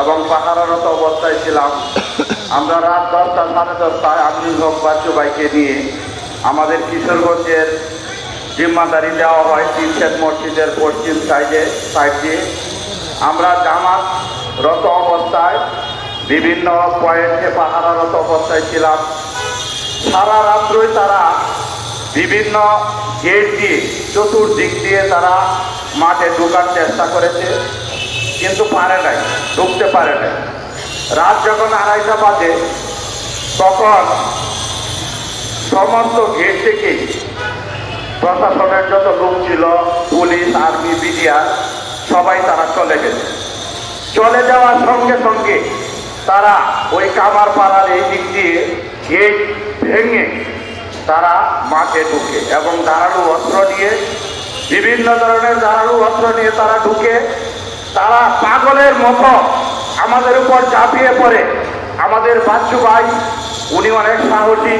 এবং পাহারারত অবস্থায় ছিলাম। আমরা রাত দশটা, সাড়ে দশটায় আব্দুল হক বাচ্চু ভাইকে নিয়ে আমাদের কিশোরগঞ্জের জিম্মাদারি দেওয়া হয় তিনশেদ মসজিদের পশ্চিম সাইডে, সাইড দিয়ে। আমরা জামাতরত অবস্থায়, বিভিন্ন পয়েন্টে পাহারারত অবস্থায় ছিলাম। সারা রাত্রই তারা বিভিন্ন গেট দিয়ে, চতুর্দিক দিয়ে তারা মাঠে ঢোকার চেষ্টা করেছে। কিন্তু পারে নাই, ঢুকতে পারে নাই। রাত যখন আড়াইটা বাজে, তখন সমস্ত গেট থেকেই প্রশাসনের যত লোক ছিল, পুলিশ, আর্মি বিডিআর সবাই তারা চলে গেছে। চলে যাওয়ার সঙ্গে সঙ্গে তারা ওই কামার পাড়ার এই দিক দিয়ে গেট ভেঙে তারা মাঠে ঢুকে এবং ধারালু অস্ত্র নিয়ে বিভিন্ন ধরনের ধারালু অস্ত্র নিয়ে তারা ঢুকে তারা পাগলের মতো আমাদের উপর চাপিয়ে পড়ে। আমাদের বাচ্চু ভাই, উনি অনেক সাহসী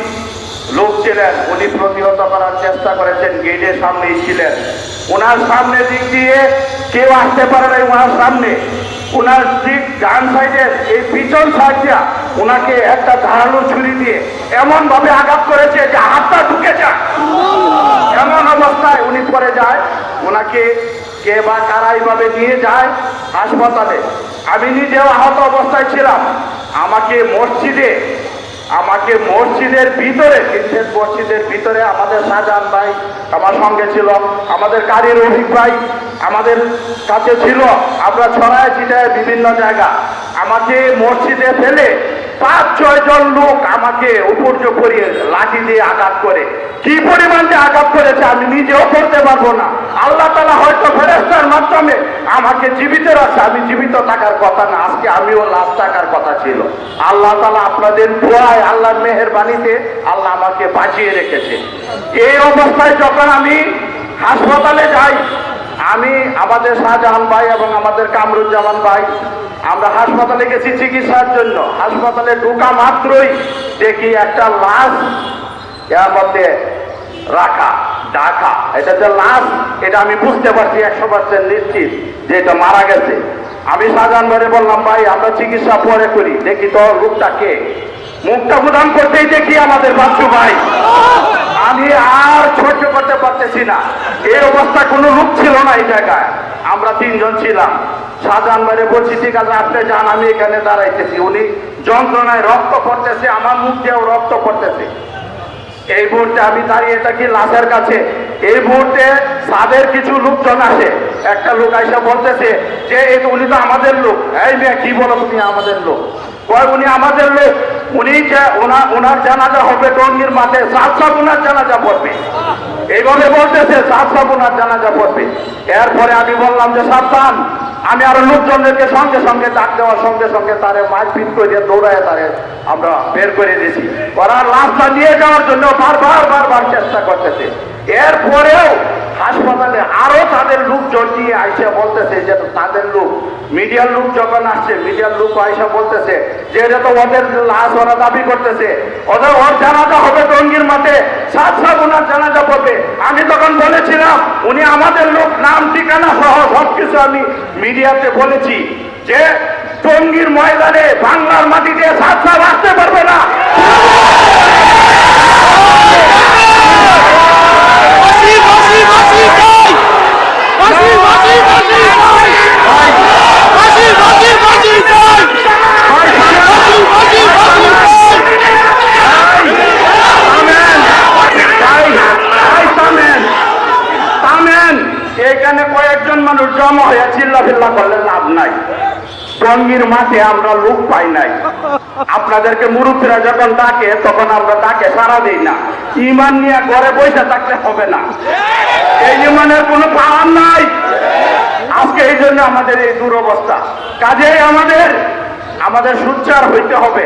লোক ছিলেন। উনি প্রতিহত করার চেষ্টা করেছেন গেটের সামনেই ছিলেন ওনার সামনে দিক দিয়ে কেউ আসতে পারে নাই ওনার সামনে। ওনার দিক ডান সাইডের এই পিছন সাইড দিয়া ওনাকে একটা ধারালো ছুরি দিয়ে এমন ভাবে আঘাত করেছে যে হাতটা ঢুকে যায়। এমন অবস্থায় উনি পরে যায়। ওনাকে কে বা কারা এইভাবে নিয়ে যায় হাসপাতালে। আমি নিজেও আহত অবস্থায় ছিলাম। আমাকে মসজিদে, আমাকে মসজিদের ভিতরে তিনশেদ মসজিদের ভিতরে আমাদের শাহজাহান ভাই আমার সঙ্গে ছিল, আমাদের কারির রফিক ভাই আমাদের কাছে ছিল। আমরা ছড়ায় ছিটায় বিভিন্ন জায়গা। আমাকে মসজিদে ফেলে পাঁচ, ছয় জন লোক আমাকে উপর্য করিয়ে লাঠি দিয়ে আঘাত করে। কি পরিমাণ যে আঘাত করেছে আমি নিজেও করতে পারব না। আল্লাহ তালা হয়তো মাধ্যমে আমাকে জীবিত রাখছে আমি জীবিত থাকার কথা না, আজকে আমিও লাশ থাকার কথা ছিল। আল্লাহ তালা আপনাদের দোয়ায়, আল্লাহর মেহের বাণীতে আল্লাহ আমাকে বাঁচিয়ে রেখেছে। এই অবস্থায় যখন আমি হাসপাতালে যাই, আমি আমাদের শাহজাহান ভাই এবং আমাদের কামরুজ্জামান ভাই, আমরা হাসপাতালে গেছি চিকিৎসার জন্য। হাসপাতালে ঢোকা মাত্রই দেখি একটা লাশ এর মধ্যে রাখা। ঢাকা। এটা যে লাশ, এটা আমি বুঝতে পারছি একশো পার্সেন্ট নিশ্চিত যে এটা মারা গেছে। আমি শাহজাহান ভাইরে বললাম, ভাই, আমরা চিকিৎসা পরে করি। দেখি তো লোকটা কে? মুখটা প্রদান করতেই দেখি আমাদের বাচ্চু ভাই। আমি আর সহ্য করতে পারতেছি না। এই অবস্থা কোনো লোক ছিল না এই জায়গায়। আমরা তিনজন ছিলাম। শাহজাহান ভাইরে বলছি, ঠিক আছে, আপনি যান, আমি এখানে দাঁড়াইতেছি। উনি যন্ত্রণায় রক্ত পড়তেছে, আমার মুখ দিয়েও রক্ত পড়তেছে। এই মুহূর্তে আমি দাঁড়িয়ে থাকি লাশের কাছে। এই মুহূর্তে সাদের কিছু লোকজন আসে। একটা লোক আইসা বলতেছে যে, এই উনি তো আমাদের লোক। এই মেয়ে, কি বলো তুমি আমাদের লোক? কয়, উনি আমাদের লোক? উনি যে ওনার ওনার জানাজা হবে টঙ্গির মাঠে, সাত সাত ওনার জানাজা পড়বে। এইভাবে বলতেছে, সাত সাত ওনার জানাজা পড়বে। এরপরে আমি বললাম যে, সাবধান। আমি আরও লোকজনদেরকে সঙ্গে সঙ্গে ডাক দেওয়ার সঙ্গে সঙ্গে তারে মারপিট করে দিয়ে দৌড়ায় তারে আমরা বের করে দিয়েছি। ওরা লাশটা নিয়ে যাওয়ার জন্য বারবার বারবার চেষ্টা করতেছে। এরপরেও হাসপাতালে আরও তাদের লোকজন নিয়ে আইসে বলতেছে যে তাদের লোক, মিডিয়ার লোক যখন আসছে, মিডিয়ার লোক আইসা বলতেছে যে এটা তো ওদের লাশ, ওরা দাবি করতেছে। ওদের ওর জানাজা হবে টঙ্গির মাঠে, সাত সাত ওনার জানাজা পড়বে। আমি তখন বলেছিলাম, উনি আমাদের লোক, নাম, ঠিকানা সহ সবকিছু আমি মিডিয়াতে বলেছি যে টঙ্গির ময়দানে বাংলার মাটিতে সাত সাত আসতে পারবে না। হয়ে, চিল্লা ফিল্লা করলে লাভ নাই। টঙ্গির মাঠে আমরা লোক পাই নাই। আপনাদেরকে মুরুব্বীরা যখন ডাকে, তখন আমরা ডাকে সারা দিই না। ইমান নিয়ে ঘরে বসে থাকলে হবে না। এই ইমানের কোনো পাওয়ার নাই। আজকে এই জন্য আমাদের এই দুরবস্থা। কাজেই আমাদের আমাদের সুচার হইতে হবে।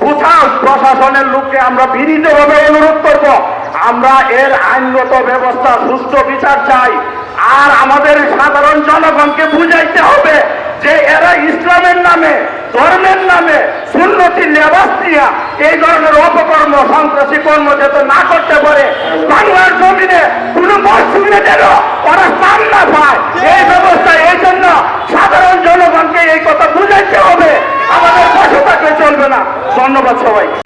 কোথাও প্রশাসনের লোককে আমরা বিনীতভাবে অনুরোধ করব? আমরা এর আইনগত ব্যবস্থা, সুষ্ঠু বিচার চাই। আর আমাদের সাধারণ জনগণকে বুঝাইতে হবে যে এরা ইসলামের নামে, ধর্মের নামে, সুন্নতি, লেবাস দিয়া এই ধরনের অপকর্ম, সন্ত্রাসী কর্ম যেত না করতে পারে, বাংলার জমিনে কোন মসজিদে যেন ওরা স্থান না পায়। এই ব্যবস্থা, এই জন্য সাধারণ জনগণকে এই কথা বুঝাইতে হবে। আমাদের পাশে থাকলে চলবে না। ধন্যবাদ সবাই